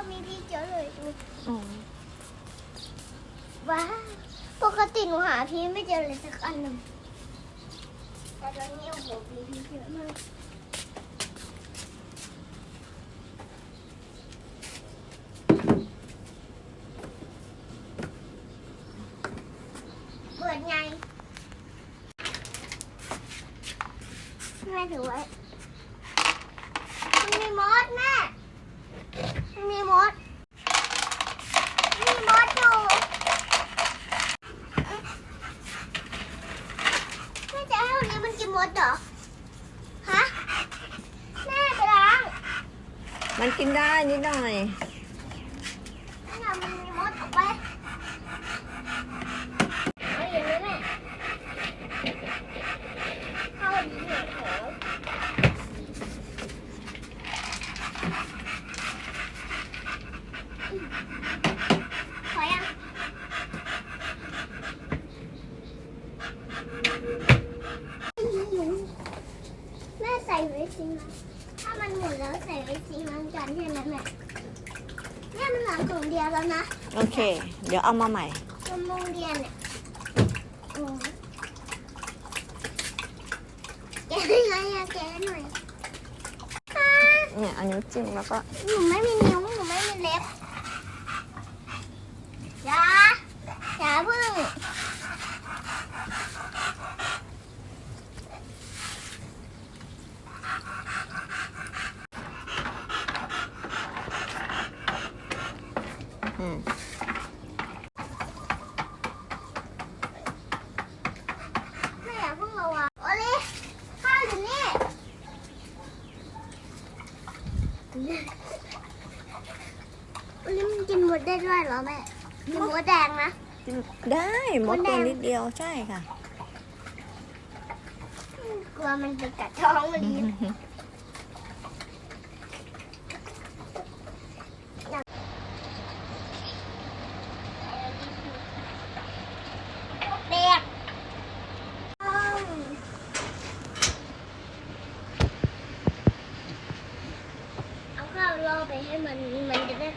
อ๋อว้าวปกติหนูหาพี่ไม่เจอเลยสักอันหนึ่งแต่ตอนนี้โอ้โหพี่พี่เยอะมากเปิดไงแม่ถือไว้มันมีมดแม่ มันมีมด มีมดอยู่แม่จะให้วันนี้มันกินมดเหรอ ฮะ แม่ไปล้างมันกินได้นิดหน่อยนี่ไงมันมีมดออกไปเอาอย่างนี้แม่เข้าวันนี้เหรอขอ ขอยังแม่ใส่ไว้สินะถ้ามันหมดแล้วใส่ไว้สิมันกันใช่ไหมแม่เนี่ยมันเหลือถุงเดียวแล้วนะโอเค เดี๋ยวเอามาใหม่ชั่วโมงเรียนเนี่ยโอ้แกะยังไงอะแกะหน่อยอ่าเนี่ยอันนี้วจิ้มแล้วก็ หนูไม่มีนิ้วหนูไม่มีเล็บ อย่าอย่าพึ่งอืมไม่อย่าพึ่งเราอะโอลิข้าวอยู่นี่โอลิมันกินหมดได้ด้วยเหรอแม่ กินมดแดงนะจิ้มได้มดมดแดตัวงนิดเดียวใช่ค่ะ กลัวมันจะกัดท้องมันดีเปียกเอาข้าวล่อไปให้มันมันจะได้